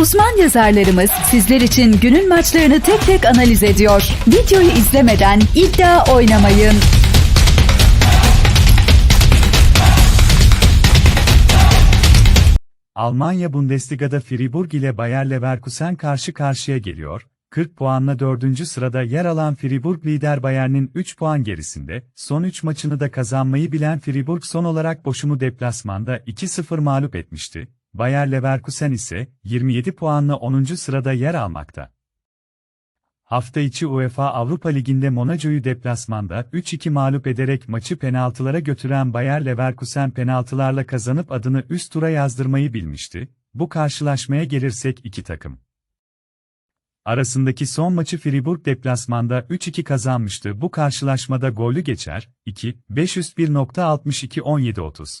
Uzman yazarlarımız sizler için günün maçlarını tek tek analiz ediyor. Videoyu izlemeden iddia oynamayın. Almanya Bundesliga'da Fribourg ile Bayer Leverkusen karşı karşıya geliyor. 40 puanla 4. sırada yer alan Fribourg lider Bayern'in 3 puan gerisinde, son 3 maçını da kazanmayı bilen Fribourg son olarak Boşum'u deplasmanda 2-0 mağlup etmişti. Bayer Leverkusen ise 27 puanla 10. sırada yer almakta. Hafta içi UEFA Avrupa Ligi'nde Monaco'yu deplasmanda 3-2 mağlup ederek maçı penaltılara götüren Bayer Leverkusen penaltılarla kazanıp adını üst tura yazdırmayı bilmişti. Bu karşılaşmaya gelirsek iki takım. Arasındaki son maçı Fribourg deplasmanda 3-2 kazanmıştı. Bu karşılaşmada gollü geçer, 2, 501.62-17-30.